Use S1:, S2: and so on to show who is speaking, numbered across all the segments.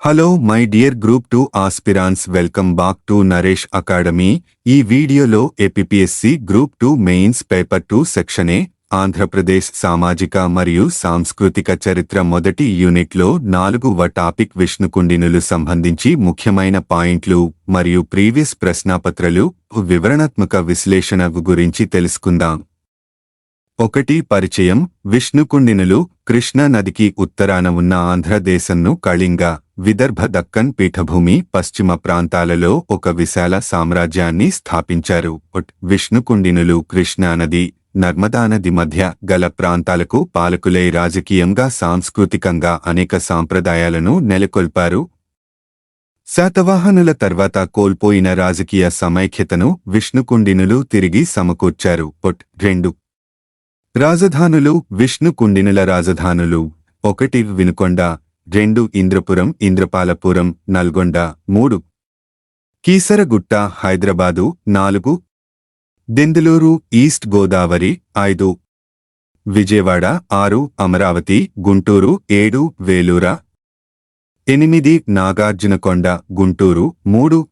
S1: Hello my dear group two aspirants welcome back to Naresh Academy ఈ వీడియోలో APSC group two mains paper two సెక్షనే Andhra Pradesh సామాజిక మరియు సాంస్కృతిక చరిత్ర మొదటి యూనిట్లో నాలుగువ టాపిక్ విష్ణుకుండినులు సంబంధించి ముఖ్యమైన పాయింట్లు మరియు ప్రీవియస్ ప్రశ్నాపత్రలు వివరణాత్మక విశ్లేషణ గురించి తెలుసుకుందాం. ఒకటి పరిచయం. విష్ణుకుండినులు కృష్ణా నదికి ఉత్తరాన ఉన్న ఆంధ్రదేశంను కళింగ. విదర్భ దక్కన్ పీఠభూమి పశ్చిమ ప్రాంతాలలో ఒక విశాల సామ్రాజ్యాన్ని స్థాపించారు. విష్ణుకుండినులు కృష్ణానది నర్మదానది మధ్య గల ప్రాంతాలకు పాలకులై రాజకీయంగా సాంస్కృతికంగా అనేక సాంప్రదాయాలను నెలకొల్పారు. శాతవాహనుల తర్వాత కోల్పోయిన రాజకీయ సమైక్యతను విష్ణుకుండినులు తిరిగి సమకూర్చారు. పొట్ రెండు రాజధానులు విష్ణుకుండినుల రాజధానులు ఒకటి వినుకొండ రెండు ఇంద్రపురం ఇంద్రపాలపురం నల్గొండ మూడు. కీసరగుట్ట హైదరాబాదు నాలుగు. దెందులూరు ఈస్ట్ గోదావరి ఐదు. విజయవాడ ఆరు. అమరావతి గుంటూరు ఏడు. వేలూర. ఎనిమిది. నాగార్జునకొండ గుంటూరు మూడు.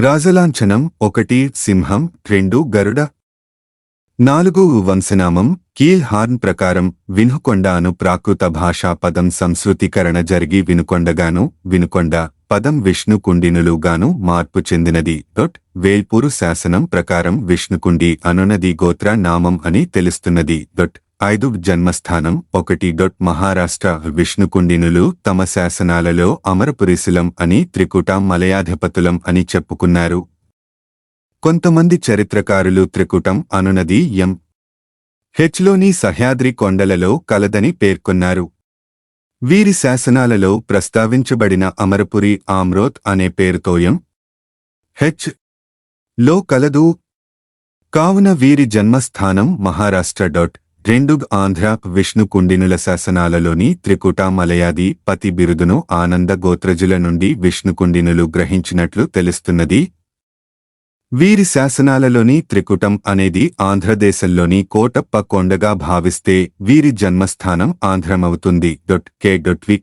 S1: రాజలాంఛనం ఒకటి. సింహం రెండు. గరుడ. నాలుగు వంశనామం కీల్ హార్న్ ప్రకారం వినుకొండ అను ప్రాకృత భాషా పదం సంస్కృతీకరణ జరిగి వినుకొండగాను వినుకొండ పదం విష్ణుకుండినులుగాను మార్పు చెందినది. డొట్ వేల్పూరు శాసనం ప్రకారం విష్ణుకుండి అనునది గోత్ర నామం అని తెలుస్తున్నది. డొట్ ఐదు జన్మస్థానం ఒకటి డొట్ మహారాష్ట్ర విష్ణుకుండినులు తమ శాసనాలలో అమరపురిశిలం అని త్రికుట మలయాధిపతులం అని చెప్పుకున్నారు. కొంతమంది చరిత్రకారులు త్రికుటం అనునది ఎం హెచ్లోని సహ్యాద్రి కొండలలో కలదని పేర్కొన్నారు. వీరి శాసనాలలో ప్రస్తావించబడిన అమరపురి ఆమ్రోత్ అనే పేరుతోయం హెచ్. లో కలదు. కావున వీరి జన్మస్థానం మహారాష్ట్ర డాట్. రెండుగ్ ఆంధ్ర విష్ణుకుండినుల శాసనాలలోని త్రికుట మలయాది పతి బిరుదును ఆనంద గోత్రజుల నుండి విష్ణుకుండినులు గ్రహించినట్లు తెలుస్తున్నది. వీరి శాసనాలలోని త్రికుటం అనేది ఆంధ్రదేశంలోని కోటప్ప కొండగా భావిస్తే వీరి జన్మస్థానం ఆంధ్రమవుతుంది. Dot K dot V.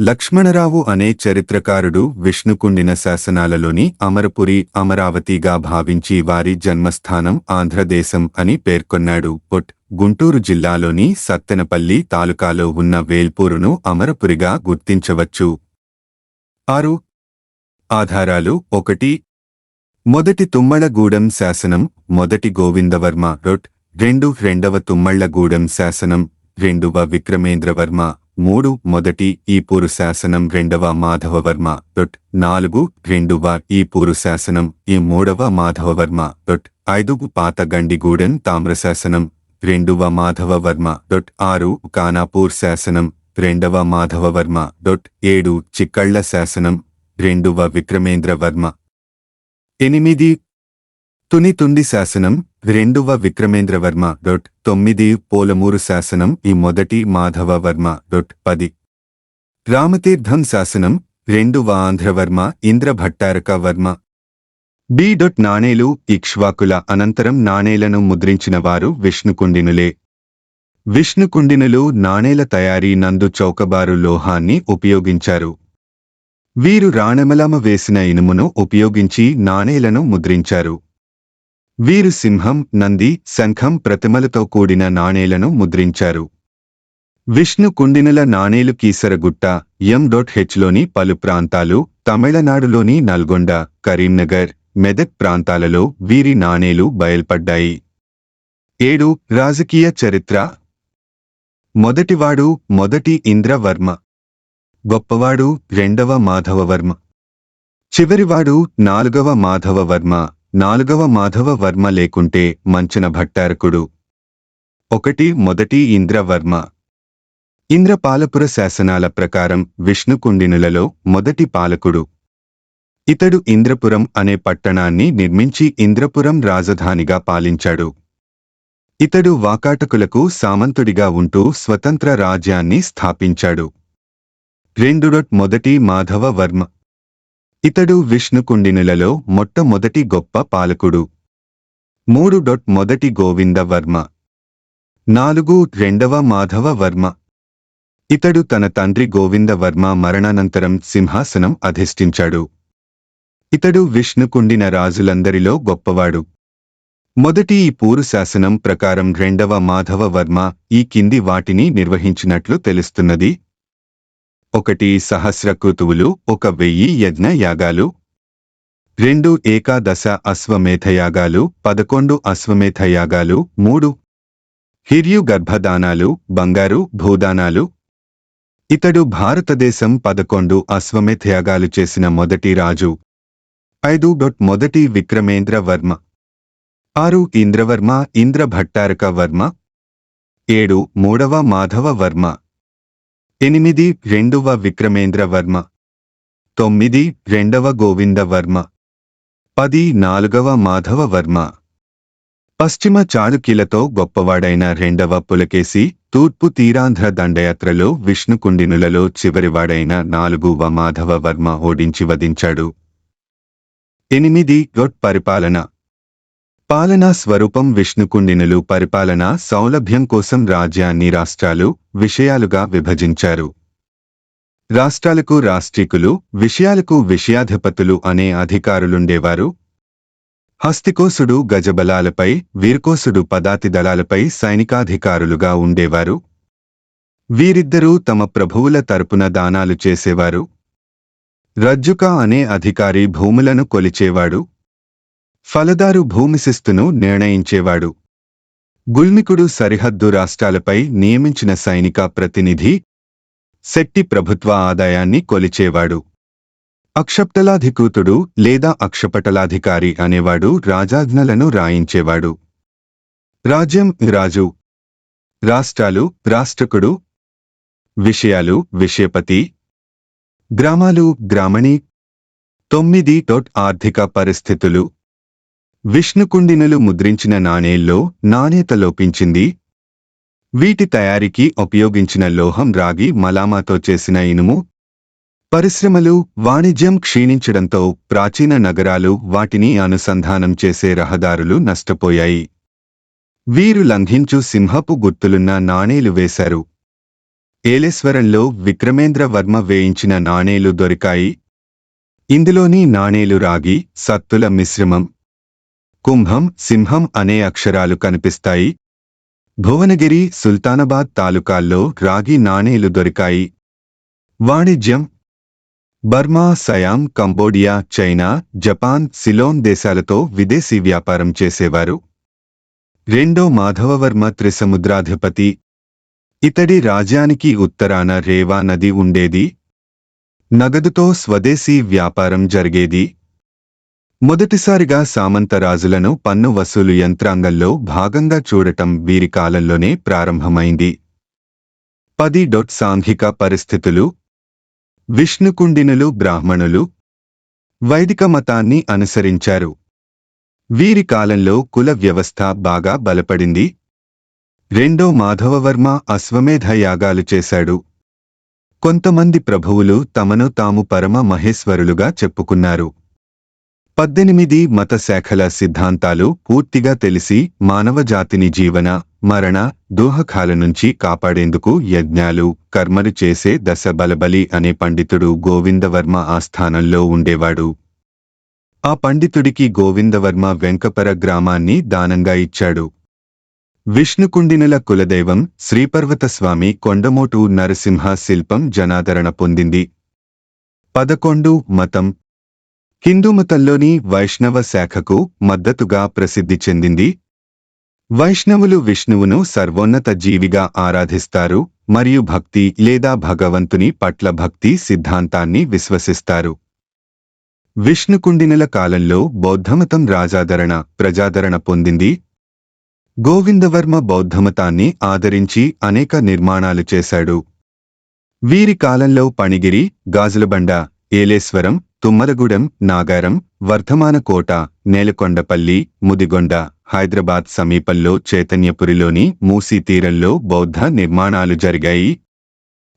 S1: Lakshmanarao అనే చరిత్రకారుడు విష్ణుకుండిన శాసనాలలోని అమరపురి అమరావతిగా భావించి వారి జన్మస్థానం ఆంధ్రదేశం అని పేర్కొన్నాడు. పొట్ గుంటూరు జిల్లాలోని సత్తెనపల్లి తాలూకాలో ఉన్న వేల్పూరును అమరపురిగా గుర్తించవచ్చు. ఆరు ఆధారాలు ఒకటి మొదటి తుమ్మళగూడెం శాసనం మొదటి గోవిందవర్మ రొట్ రెండు రెండవ తుమ్మళ్ళగూడెం శాసనం రెండవ విక్రమేంద్రవర్మ మూడు మొదటి ఈపూరు శాసనం రెండవ మాధవవర్మ రొట్ నాలుగు రెండవ ఈపూరు శాసనం ఈ మూడవ మాధవవర్మ రొట్ ఐదు పాతగండిగూడెం తామ్రశాసనం రెండవ మాధవవర్మ డొట్ ఆరు కానాపూర్ శాసనం రెండవ మాధవవర్మ డొట్ ఏడు చిక్కళ్ళ శాసనం రెండవ విక్రమేంద్రవర్మ ఎనిమిది. తుని తుండి శాసనం రెండవ విక్రమేంద్రవర్మ డొట్ తొమ్మిది పోలమూరు శాసనం ఈ మొదటి మాధవవర్మ డొట్ పది. రామతీర్థం శాసనం రెండవ ఆంధ్రవర్మ ఇంద్రభట్టారక వర్మ బి డొట్ నాణేలు ఇక్ష్వాకుల అనంతరం నాణేలను ముద్రించిన వారు విష్ణుకుండినులే. విష్ణుకుండినులు నాణేల తయారీ నందు చౌకబారు లోహాన్ని ఉపయోగించారు. వీరు రాణెమలామ వేసిన ఇనుమును ఉపయోగించి నాణేలను ముద్రించారు. వీరు సింహం నంది శంఖం ప్రతిమలతో కూడిన నాణేలను ముద్రించారు. విష్ణు కుండినల నాణేలు కీసరగుట్ట ఎం డొట్ హెచ్లోని పలు ప్రాంతాలు తమిళనాడులోని నల్గొండ కరీంనగర్ మెదక్ ప్రాంతాలలో వీరి నాణేలు బయల్పడ్డాయి. ఏడు రాజకీయ చరిత్ర. మొదటివాడు మొదటి ఇంద్రవర్మ. గొప్పవాడు రెండవ మాధవవర్మ. చివరివాడు నాలుగవ మాధవవర్మ. నాలుగవ మాధవవర్మ లేకుంటే మంచన భట్టారకుడు. ఒకటి మొదటి ఇంద్రవర్మ. ఇంద్రపాలపుర శాసనాల ప్రకారం విష్ణుకుండినులలో మొదటి పాలకుడు. ఇతడు ఇంద్రపురం అనే పట్టణాన్ని నిర్మించి ఇంద్రపురం రాజధానిగా పాలించాడు. ఇతడు వాకాటకులకు సామంతుడిగా ఉంటూ స్వతంత్ర రాజ్యాన్ని స్థాపించాడు. రెండుడొట్ మొదటి మాధవ వర్మ. ఇతడు విష్ణుకుండినులలో మొట్టమొదటి గొప్ప పాలకుడు. మూడు డొట్ మొదటి గోవింద వర్మ. నాలుగు రెండవ మాధవ వర్మ. ఇతడు తన తండ్రి గోవిందవర్మ మరణానంతరం సింహాసనం అధిష్ఠించాడు. ఇతడు విష్ణుకుండిన రాజులందరిలో గొప్పవాడు. మొదటి ఈ పూరు శాసనం ప్రకారం రెండవ మాధవ వర్మ ఈ కింది వాటిని నిర్వహించినట్లు తెలుస్తున్నది. ఒకటి సహస్ర కృతువులు ఒక వెయ్యి యజ్ఞ యాగాలు. రెండు ఏకాదశ అశ్వమేధయాగాలు పదకొండు అశ్వమేధయాగాలు మూడు హిర్యు గర్భదానాలు బంగారు భూదానాలు. ఇతడు భారతదేశం పదకొండు అశ్వమేధయాగాలు చేసిన మొదటి రాజు. ఐదు డొట్ మొదటి విక్రమేంద్ర వర్మ ఆరు ఇంద్రవర్మ ఇంద్ర భట్టారక వర్మ. ఏడు మూడవ మాధవ వర్మ ఎనిమిది రెండవ విక్రమేంద్ర వర్మ. తొమ్మిది రెండవ గోవింద వర్మ. పది నాలుగవ మాధవ వర్మ. పశ్చిమ చాళుక్యులతో గొప్పవాడైన రెండవ పులకేసి తూర్పు తీరాంధ్ర దండయాత్రలో విష్ణుకుండినులలో చివరివాడైన నాలుగువ మాధవ వర్మ ఓడించి వధించాడు. ఎనిమిది గొట్ పరిపాలన. పాలనా స్వరూపం విష్ణుకుండినులు పరిపాలన సౌలభ్యం కోసం రాజ్యాన్ని రాష్ట్రాలు విషయాలుగా విభజించారు. రాష్ట్రాలకు రాష్ట్రీకులు విషయాలకు విషయాధిపతులు అనే అధికారులుండేవారు. హస్తికోసుడు గజబలాలపై వీర్కోసుడు పదాతి దళాలపై సైనికాధికారులుగా ఉండేవారు. వీరిద్దరూ తమ ప్రభువుల తరపున దానాలు చేసేవారు. రజ్జుక అనే అధికారి భూములను కొలిచేవాడు. ఫలదారు భూమిశిస్తును నిర్ణయించేవాడు. గుల్మికుడు సరిహద్దు రాష్ట్రాలపై నియమించిన సైనిక ప్రతినిధి శెట్టి ప్రభుత్వ ఆదాయాన్ని కొలిచేవాడు. అక్షప్తలాధికృతుడు లేదా అక్షపటలాధికారి అనేవాడు రాజాజ్ఞలను రాయించేవాడు. రాజ్యం రాజు. రాష్ట్రాలు రాష్ట్రకుడు. విషయాలు విషయపతి. గ్రామాలు గ్రామణి. తొమ్మిది డొట్ ఆర్థిక పరిస్థితులు. విష్ణుకుండినలు ముద్రించిన నాణేల్లో నాణ్యత లోపించింది. వీటి తయారీకి ఉపయోగించిన లోహం రాగి మలామాతో చేసిన ఇనుము. పరిశ్రమలు వాణిజ్యం క్షీణించడంతో ప్రాచీన నగరాలు వాటిని అనుసంధానం చేసే రహదారులు నష్టపోయాయి. వీరు లంఘించు సింహపు గుర్తులున్న నాణేలు వేశారు. ఏలేశ్వరంలో విక్రమేంద్ర వర్మ వేయించిన నాణేలు దొరికాయి. ఇందులోని నాణేలు రాగి సత్తుల మిశ్రమం కుంభం సింహం అనే అక్షరాలు కనిపిస్తాయి. భువనగిరి సుల్తానాబాద్ తాలూకాల్లో రాగి నాణేలు దొరికాయి. వాణిజ్యం. Burma Siam Cambodia China Japan Ceylon దేశాలతో విదేశీ వ్యాపారం చేసేవారు. రెండో మాధవవర్మ త్రిసముద్రాధిపతి. ఇతడి రాజ్యానికి ఉత్తరాన రేవా నది ఉండేది. నగదుతో స్వదేశీ వ్యాపారం జరిగేది. మొదటిసారిగా సామంతరాజులను పన్ను వసూలు యంత్రాంగంలో భాగంగా చూడటం వీరి కాలంలోనే ప్రారంభమైంది. పది డొట్ సాంఘిక పరిస్థితులు విష్ణుకుండినులు బ్రాహ్మణులు వైదిక మతాన్ని అనుసరించారు. వీరి కాలంలో కుల వ్యవస్థ బాగా బలపడింది. రెండో మాధవవర్మ అశ్వమేధ యాగాలు చేశాడు. కొంతమంది ప్రభువులు తమను తాము పరమ మహేశ్వరులుగా చెప్పుకున్నారు. పద్దెనిమిది మత శాఖల సిద్ధాంతాలు పూర్తిగా తెలిసి మానవజాతిని జీవన మరణ దోహకాల నుంచి కాపాడేందుకు యజ్ఞాలు కర్మలు చేసే దశ బలబలి అనే పండితుడు గోవిందవర్మ ఆస్థానంలో ఉండేవాడు. ఆ పండితుడికి గోవిందవర్మ వెంకపర గ్రామాన్ని దానంగా ఇచ్చాడు. విష్ణుకుండినల కులదైవం శ్రీపర్వతస్వామి కొండమోటు నరసింహ శిల్పం జనాదరణ పొందింది. పదకొండు మతం హిందూమతంలోని వైష్ణవ శాఖకు మద్దతుగా ప్రసిద్ధి చెందింది. వైష్ణవులు విష్ణువును సర్వోన్నత జీవిగా ఆరాధిస్తారు మరియు భక్తి లేదా భగవంతుని పట్ల భక్తి సిద్ధాంతాన్ని విశ్వసిస్తారు. విష్ణుకుండినల కాలంలో బౌద్ధమతం రాజాదరణ ప్రజాదరణ పొందింది. గోవిందవర్మ బౌద్ధమతాన్ని ఆదరించి అనేక నిర్మాణాలు చేశాడు. వీరి కాలంలో పణిగిరి గాజులబండ ఏలేశ్వరం తుమ్మలగూడెం నాగారం వర్ధమానకోట నేలకొండపల్లి ముదిగొండ హైదరాబాద్ సమీపంలో చైతన్యపురిలోని మూసీ తీరంలో బౌద్ధ నిర్మాణాలు జరిగాయి.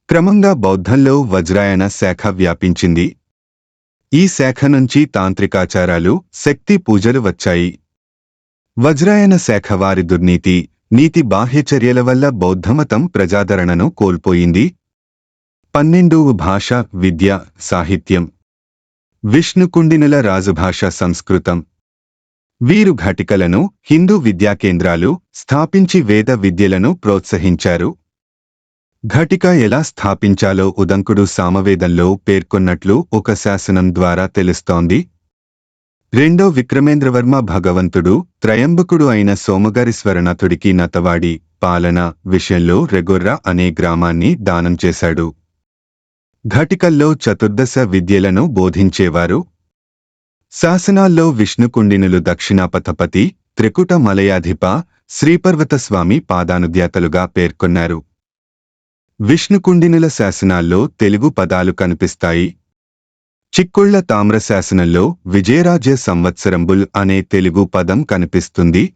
S1: క్రమంగా బౌద్ధంలో వజ్రాయన శాఖ వ్యాపించింది. ఈ శాఖ నుంచి తాంత్రికాచారాలు శక్తి పూజలు వచ్చాయి. వజ్రాయన శాఖ వారి దుర్నీతి నీతి బాహ్యచర్యల వల్ల బౌద్ధమతం ప్రజాదరణను కోల్పోయింది. పన్నెండు భాష విద్య సాహిత్యం. విష్ణుకుండినల రాజభాష సంస్కృతం. వీరు ఘటికలను హిందూ విద్యా కేంద్రాలు స్థాపించి వేద విద్యలను ప్రోత్సహించారు. ఘటిక ఎలా స్థాపించాలో ఉదంకుడు సామవేదంలో పేర్కొన్నట్లు ఒక శాసనం ద్వారా తెలుస్తోంది. రెండో విక్రమేంద్రవర్మ భగవంతుడు త్రయంబకుడు అయిన సోమగారీశ్వరనాథుడికి నతవాడి పాలన విషయంలో రెగొర్ర అనే గ్రామాన్ని దానం చేశాడు. ఘటికల్లో చతుర్దశ విద్యలను బోధించేవారు. శాసనాల్లో విష్ణుకుండినులు దక్షిణాపథపతి త్రికుట మలయాధిప శ్రీపర్వతస్వామి పాదానుద్యాతలుగా పేర్కొన్నారు. విష్ణుకుండినుల శాసనాల్లో తెలుగు పదాలు కనిపిస్తాయి. చిక్కుళ్ళ తామ్ర శాసనంలో విజయరాజ్య సంవత్సరంబుల్ అనే తెలుగు పదం కనిపిస్తుంది.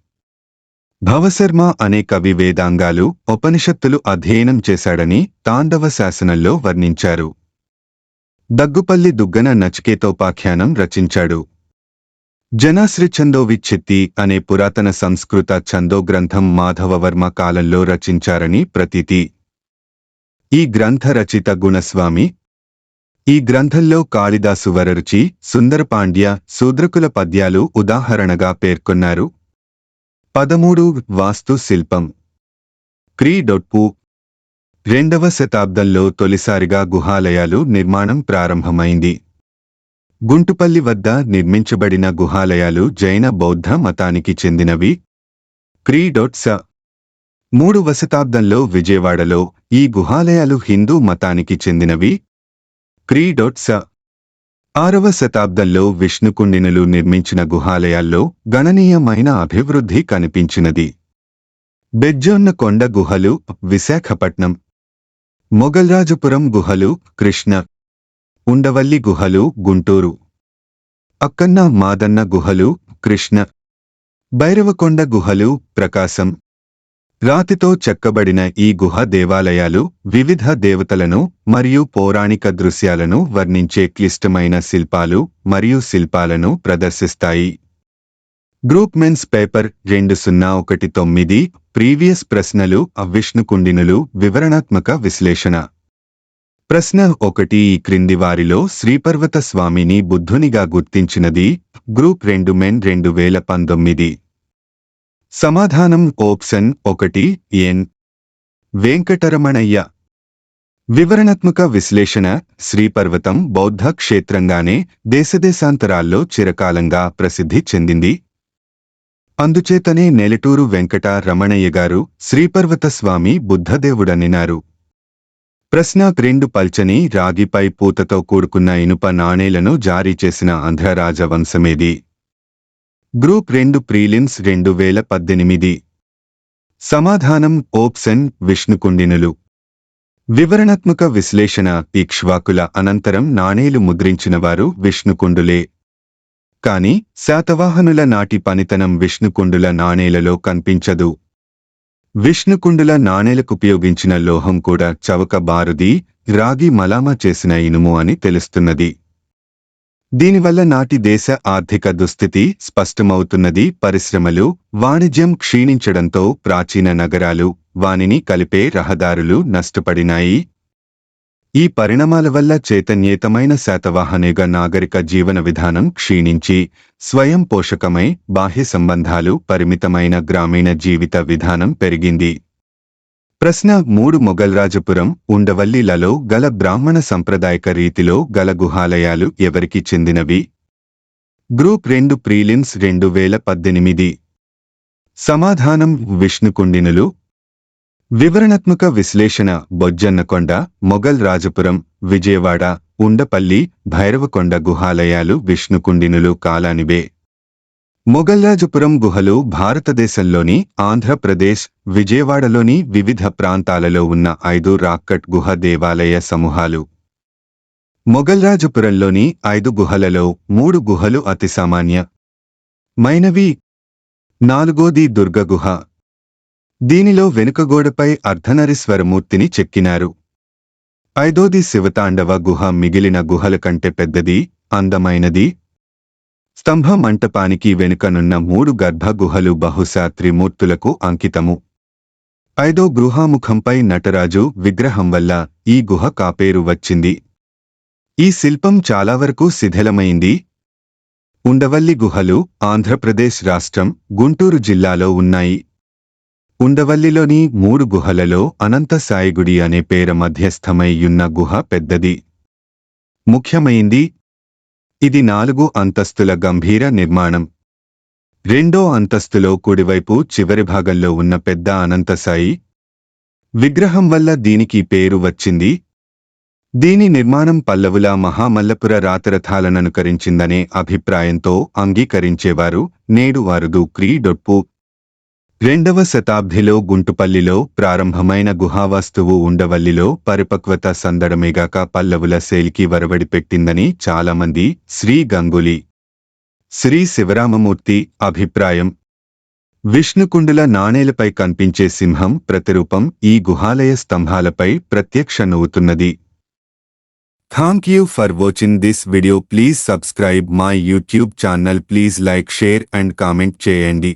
S1: భవశర్మ అనే కవి వేదాంగాలు ఉపనిషత్తులు అధ్యయనం చేశాడని తాండవ శాసనంలో వర్ణించారు. దగ్గుపల్లి దుగ్గన నచికేతోపాఖ్యానం రచించాడు. జనాశ్రీ ఛందోవిచ్ఛిత్తి అనే పురాతన సంస్కృత ఛందో గ్రంథం మాధవవర్మ కాలంలో రచించారని ప్రతీతి. ఈ గ్రంథ రచిత గుణస్వామి. ఈ గ్రంథంలో కాళిదాసు వరరుచి సుందరపాండ్య శూద్రకుల పద్యాలు ఉదాహరణగా పేర్కొన్నారు. పదమూడు వాస్తు శిల్పం. క్రీడొట్పు రెండవ శతాబ్దంలో తొలిసారిగా గుహాలయాలు నిర్మాణం ప్రారంభమైంది. గుంటుపల్లి వద్ద నిర్మించబడిన గుహాలయాలు జైన బౌద్ధ మతానికి చెందినవి. క్రీడొట్స మూడవ శతాబ్దంలో విజయవాడలో ఈ గుహాలయాలు హిందూ మతానికి చెందినవి. క్రీడొట్స ఆరవ శతాబ్దంలో విష్ణుకుండినులు నిర్మించిన గుహాలయాల్లో గణనీయమైన అభివృద్ధి కనిపించినది. బెజ్జొన్న కొండ గుహలు విశాఖపట్నం. మొగల్రాజపురం గుహలు కృష్ణ. ఉండవల్లి గుహలు గుంటూరు. అక్కన్న మాదన్న గుహలు కృష్ణ. భైరవకొండ గుహలు ప్రకాశం. రాతితో చెక్కబడిన ఈ గుహ దేవాలయాలు వివిధ దేవతలను మరియు పౌరాణిక దృశ్యాలను వర్ణించే క్లిష్టమైన శిల్పాలు మరియు శిల్పాలను ప్రదర్శిస్తాయి. గ్రూప్ మెన్స్ పేపర్ రెండు సున్నా ఒకటి తొమ్మిది ప్రీవియస్ ప్రశ్నలు అవిష్ణుకుండినులు వివరణాత్మక విశ్లేషణ. ప్రశ్న ఒకటి ఈ క్రింది వారిలో శ్రీపర్వత స్వామిని బుద్ధునిగా గుర్తించినది. గ్రూప్ రెండు మెన్ రెండు వేల పంతొమ్మిది. సమాధానం ఓప్షన్ ఒకటి ఎన్. వెంకటరమణయ్య. వివరణాత్మక విశ్లేషణ శ్రీపర్వతం బౌద్ధ క్షేత్రంగానే దేశదేశాంతరాల్లో చిరకాలంగా ప్రసిద్ధి చెందింది. అందుచేతనే నెలటూరు వెంకట రమణయ్య గారు శ్రీపర్వత స్వామి బుద్ధదేవుడనినారు. ప్రశ్న రెండు పల్చని రాగిపై పూతతో కూడుకున్న ఇనుప నాణేలను జారీ చేసిన ఆంధ్ర రాజవంశమేది గ్రూప్ రెండు ప్రీలిమ్స్ రెండు వేల పద్దెనిమిది. సమాధానం ఓప్సెన్ విష్ణుకుండినులు. వివరణాత్మక విశ్లేషణ ఇక్ష్వాకుల అనంతరం నాణేలు ముద్రించినవారు విష్ణుకుండులే. కాని శాతవాహనుల నాటి పనితనం విష్ణుకుండుల నాణేలలో కనిపించదు. విష్ణుకుండుల నాణేలకుపయోగించిన లోహం కూడా చవక బారుది రాగి మలామ చేసిన ఇనుము అని తెలుస్తున్నది. దీనివల్ల నాటి దేశ ఆర్థిక దుస్థితి స్పష్టమవుతున్నది. పరిశ్రమలు వాణిజ్యం క్షీణించడంతో ప్రాచీన నగరాలు వానిని కలిపే రహదారులు నష్టపడినాయి. ఈ పరిణామాల వల్ల చైతన్యేతమైన శాతవాహనేగ నాగరిక జీవన విధానం క్షీణించి స్వయం పోషకమై బాహ్య సంబంధాలు పరిమితమైన గ్రామీణ జీవిత విధానం పెరిగింది. ప్రశ్న మూడు మొగల్రాజపురం ఉండవల్లిలలో గల బ్రాహ్మణ సంప్రదాయక రీతిలో గల గుహాలయాలు ఎవరికి చెందినవి? గ్రూప్ రెండు ప్రీలిమ్స్ రెండు వేల పద్దెనిమిది. సమాధానం విష్ణుకుండినులు. వివరణాత్మక విశ్లేషణ బొజ్జన్నకొండ మొగల్ రాజపురం విజయవాడ ఉండపల్లి భైరవకొండ గుహాలయాలు విష్ణుకుండినులు కాలానివే. మొగల్లాజపురం గుహలు భారతదేశంలోని ఆంధ్రప్రదేశ్ విజయవాడలోని వివిధ ప్రాంతాలలో ఉన్న ఐదు రాక్కట్ గుహ దేవాలయ సమూహాలు. మొగల్రాజపురంలోని ఐదు గుహలలో మూడు గుహలు అతి సామాన్య. మైనవి నాలుగోది దుర్గ గుహ. దీనిలో వెనుక గోడపై అర్ధనరీశ్వరమూర్తిని చెక్కినారు. ఐదోది శివతాండవ గుహ మిగిలిన గుహల కంటే పెద్దది అందమైనది స్తంభ మంటపానికి వెనుకనున్న మూడు గర్భ గుహలు బహుశా త్రిమూర్తులకు అంకితము. ఐదో గృహాముఖంపై నటరాజు విగ్రహం వల్ల ఈ గుహ కాపేరు వచ్చింది. ఈ శిల్పం చాలావరకు శిథిలమైంది. ఉండవల్లి గుహలు ఆంధ్రప్రదేశ్ రాష్ట్రం గుంటూరు జిల్లాలో ఉన్నాయి. ఉండవల్లిలోని మూడు గుహలలో అనంతసాయిగుడి అనే పేర మధ్యస్థమై ఉన్న గుహ పెద్దది. ముఖ్యమైంది ఇది నాలుగు అంతస్తుల గంభీర నిర్మాణం. రెండో అంతస్తులో కుడివైపు చివరి భాగంలో ఉన్న పెద్ద అనంతసాయి విగ్రహం వల్ల దీనికి పేరు వచ్చింది. దీని నిర్మాణం పల్లవుల మహామల్లపుర రాతరథాలననుకరించిందనే అభిప్రాయంతో అంగీకరించేవారు నేడు వారు క్రీడొట్పు రెండవ శతాబ్దిలో గుంటుపల్లిలో ప్రారంభమైన గుహావస్తువు ఉండవల్లిలో పరిపక్వత సందడమేగాక పల్లవుల శైలికి వరవడి పెట్టిందని చాలామంది శ్రీ గంగులీ శ్రీ శివరామమూర్తి అభిప్రాయం. విష్ణుకుండుల నాణేలపై కనిపించే సింహం ప్రతిరూపం ఈ గుహాలయ స్తంభాలపై ప్రత్యక్ష నవ్వుతున్నది. Thank you for watching this video please subscribe my YouTube channel please like share and comment చేయండి.